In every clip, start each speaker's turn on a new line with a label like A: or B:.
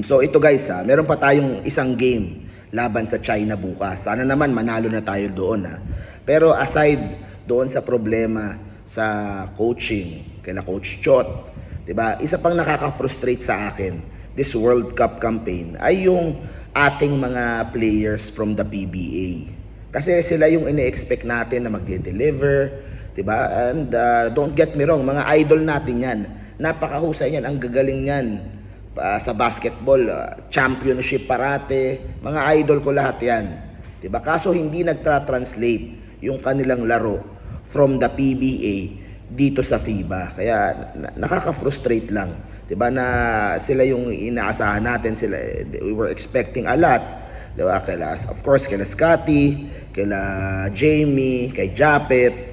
A: So ito guys ha, meron pa tayong isang game laban sa China bukas. Sana naman manalo na tayo doon ha. Pero aside doon sa problema sa coaching, kila Coach Chot, 'di ba? Isa pang nakaka-frustrate sa akin this World Cup campaign ay yung ating mga players from the PBA. Kasi sila yung ini-expect natin na magde-deliver, 'di ba? And uh, don't get me wrong, mga idol natin 'yan. Napakahusay niyan, ang gagaling niyan pa sa basketball, uh, championship parate, mga idol ko lahat 'yan. 'Di ba? Kaso hindi nagtra-translate yung kanilang laro from the PBA dito sa FIBA. Kaya na- nakaka-frustrate lang. 'Di ba na sila yung inaasahan natin, sila we were expecting a lot. 'Di ba? Kila of course kila Scotty, kila Jamie, kay Japet.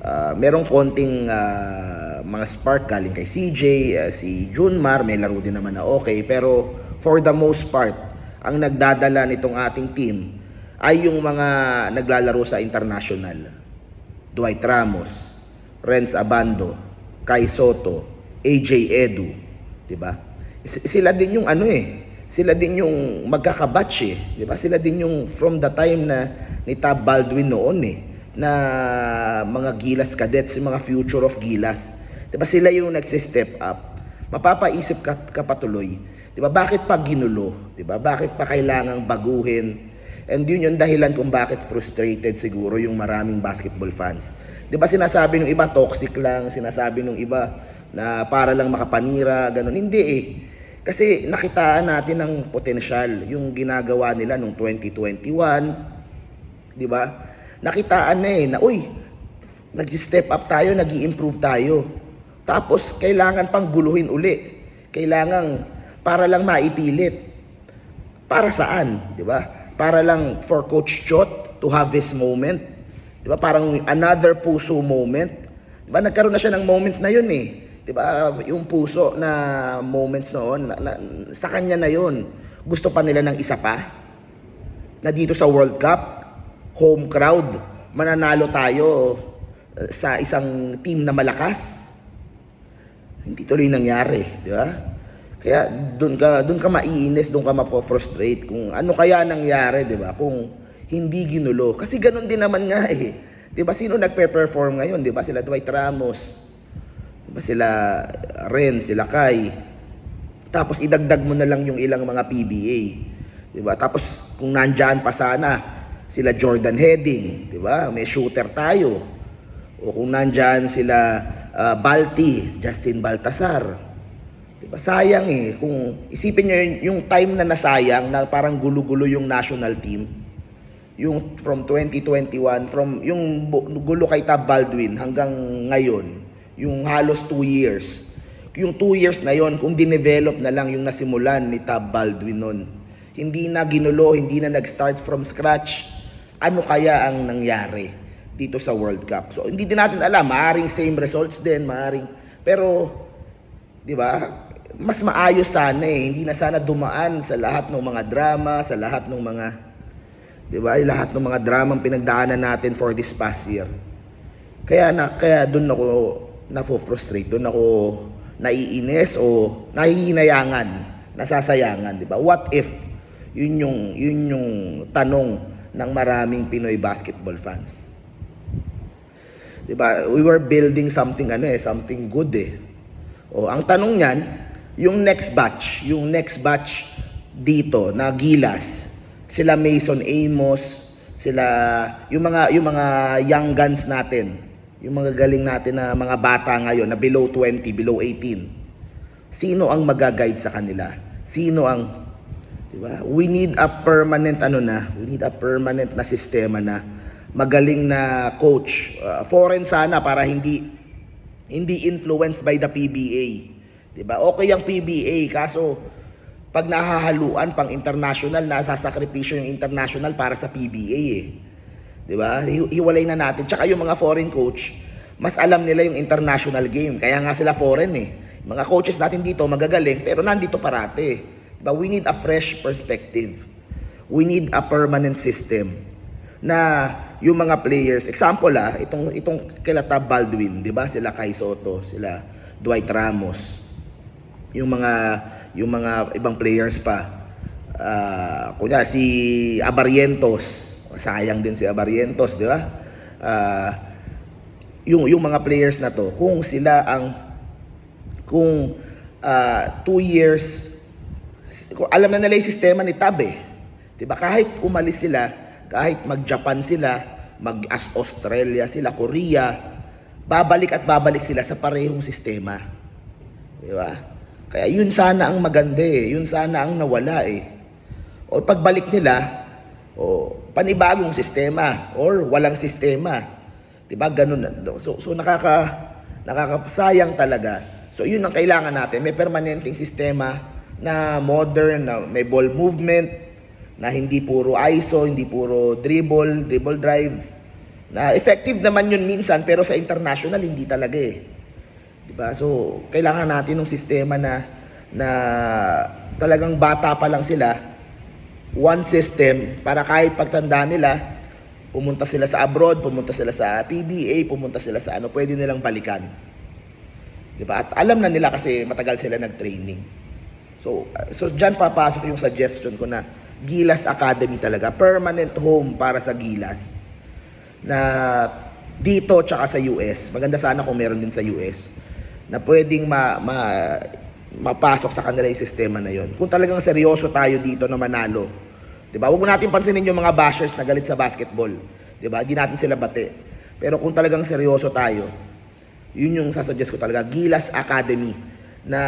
A: Ah, merong konting ah, mga spark galing kay CJ, ah, si Junmar, may laro din naman na okay. Pero for the most part, ang nagdadala nitong ating team ay yung mga naglalaro sa international. Dwight Ramos, Renz Abando, Kai Soto, AJ Edu, 'di ba? Sila din yung ano eh, sila din yung magkakabatch eh, 'di ba? Sila din yung from the time na ni Tab Baldwin noon eh na mga Gilas cadets, mga future of Gilas. 'Di ba sila yung nagsi-step up? Mapapaisip ka, ka patuloy, 'di ba? Bakit pa ginulo? 'Di ba? Bakit pa kailangang baguhin? And yun yung dahilan kung bakit frustrated siguro yung maraming basketball fans. 'Di ba sinasabi ng iba toxic lang, sinasabi ng iba na para lang makapanira, ganun. Hindi eh. Kasi nakitaan natin ng potensyal yung ginagawa nila nung 2021, 'di ba? Nakitaan na eh na uy, nag-step up tayo, nag improve tayo. Tapos kailangan pang guluhin uli. Kailangan para lang maipilit. Para saan, 'di ba? Para lang for Coach Chot to have his moment. 'Di ba? Parang another puso moment. 'Di ba? Nagkaroon na siya ng moment na 'yun eh. 'Di ba? Yung puso na moments noon, na, na, sa kanya na 'yun. Gusto pa nila ng isa pa? Na dito sa World Cup, home crowd, mananalo tayo uh, sa isang team na malakas. Hindi tuloy nangyari, di ba? Kaya doon ka doon ka maiinis, doon ka mapo-frustrate kung ano kaya nangyari, 'di ba? Kung hindi ginulo. Kasi ganun din naman nga eh. 'Di ba sino nagpe-perform ngayon, 'di ba? Sila Dwight Ramos. 'Di ba sila Ren, sila Kai. Tapos idagdag mo na lang yung ilang mga PBA. 'Di ba? Tapos kung nandiyan pa sana sila Jordan Heading, 'di ba? May shooter tayo. O kung nandiyan sila ah, Balti, Justin Baltasar. 'Di ba? Sayang eh kung isipin niyo yun, yung time na nasayang na parang gulo-gulo yung national team. Yung from 2021, from yung gulo kay Tab Baldwin hanggang ngayon, yung halos 2 years. Yung 2 years na yon kung dinevelop na lang yung nasimulan ni Tab Baldwin nun. Hindi na ginulo, hindi na nag-start from scratch. Ano kaya ang nangyari dito sa World Cup? So hindi din natin alam, maaring same results din, maaring pero 'di ba? Mas maayos sana eh, hindi na sana dumaan sa lahat ng mga drama, sa lahat ng mga 'di ba? Lahat ng mga dramang pinagdaanan natin for this past year. Kaya na kaya doon ako na-frustrate, doon ako naiinis o nahihinayangan, nasasayangan, 'di ba? What if yun yung yun yung tanong ng maraming Pinoy basketball fans. 'Di ba? We were building something ano eh, something good eh. O ang tanong niyan, yung next batch, yung next batch dito na Gilas, sila Mason Amos, sila yung mga yung mga young guns natin, yung mga galing natin na mga bata ngayon na below 20, below 18. Sino ang magaguide sa kanila? Sino ang 'di ba? We need a permanent ano na, we need a permanent na sistema na magaling na coach. Uh, foreign sana para hindi hindi influenced by the PBA. 'Di ba? Okay ang PBA kaso pag nahahaluan pang international nasasakripisyo yung international para sa PBA eh. 'Di ba? Hi- Hiwalay na natin. Tsaka yung mga foreign coach, mas alam nila yung international game. Kaya nga sila foreign eh. Mga coaches natin dito magagaling pero nandito parate. 'Di ba? We need a fresh perspective. We need a permanent system na yung mga players, example ah, itong itong kila Tab Baldwin, 'di ba? Sila Kai Soto, sila Dwight Ramos. Yung mga yung mga ibang players pa. Ah, kunya si Abarientos, sayang din si Abarientos, di ba? Ah, yung yung mga players na to, kung sila ang kung ah, two years kung alam na nila yung sistema ni Tab eh. 'Di ba? Kahit umalis sila, kahit mag-Japan sila, mag-Australia sila, Korea, babalik at babalik sila sa parehong sistema. 'Di ba? Kaya yun sana ang maganda eh. Yun sana ang nawala eh. O pagbalik nila, o panibagong sistema or walang sistema. 'Di ba? Ganun. So so nakaka nakakasayang talaga. So yun ang kailangan natin. May permanenteng sistema na modern, na may ball movement, na hindi puro ISO, hindi puro dribble, dribble drive. Na effective naman yun minsan pero sa international hindi talaga eh. 'Di ba? So kailangan natin ng sistema na na talagang bata pa lang sila one system para kahit pagtanda nila pumunta sila sa abroad, pumunta sila sa PBA, pumunta sila sa ano, pwede nilang balikan. 'Di ba? At alam na nila kasi matagal sila nag-training. So, so diyan papasok yung suggestion ko na Gilas Academy talaga, permanent home para sa Gilas. Na dito tsaka sa US, maganda sana kung meron din sa US, na pwedeng ma, ma, mapasok sa kanila yung sistema na yon. Kung talagang seryoso tayo dito na manalo, 'di ba? Huwag natin pansinin yung mga bashers na galit sa basketball, 'di ba? Di natin sila bate. Pero kung talagang seryoso tayo, yun yung sasuggest ko talaga, Gilas Academy. Na,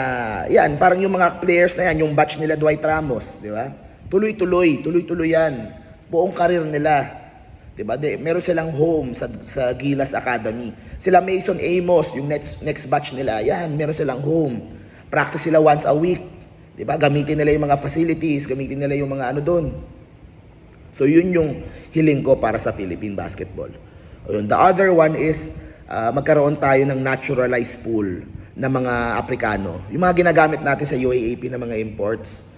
A: yan, parang yung mga players na yan, yung batch nila Dwight Ramos, di ba? Tuloy-tuloy, tuloy-tuloy yan. Buong karir nila. Di ba? Meron silang home sa, sa Gilas Academy. Sila Mason Amos, yung next, next batch nila, yan, meron silang home. Practice sila once a week. Di ba? Gamitin nila yung mga facilities, gamitin nila yung mga ano doon. So yun yung hiling ko para sa Philippine basketball. Ayun. The other one is ah, magkaroon tayo ng naturalized pool na mga Aprikano. Yung mga ginagamit natin sa UAAP na mga imports.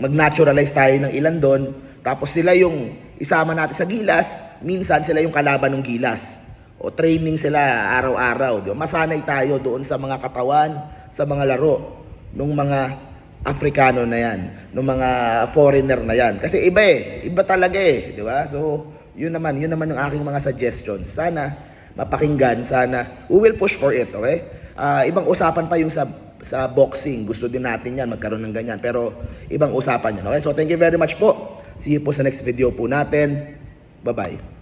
A: Mag-naturalize tayo ng ilan doon. Tapos sila yung isama natin sa Gilas. Minsan sila yung kalaban ng Gilas. O training sila araw-araw. Di ba? Masanay tayo doon sa mga katawan, sa mga laro ng mga Afrikano na yan, ng mga foreigner na yan. Kasi iba eh, iba talaga eh, di ba? So, yun naman, yun naman ang aking mga suggestions. Sana mapakinggan, sana we will push for it, okay? Ah, ibang usapan pa yung sa sa boxing. Gusto din natin yan, magkaroon ng ganyan. Pero ibang usapan yan, okay? So, thank you very much po. See you po sa next video po natin. Bye-bye.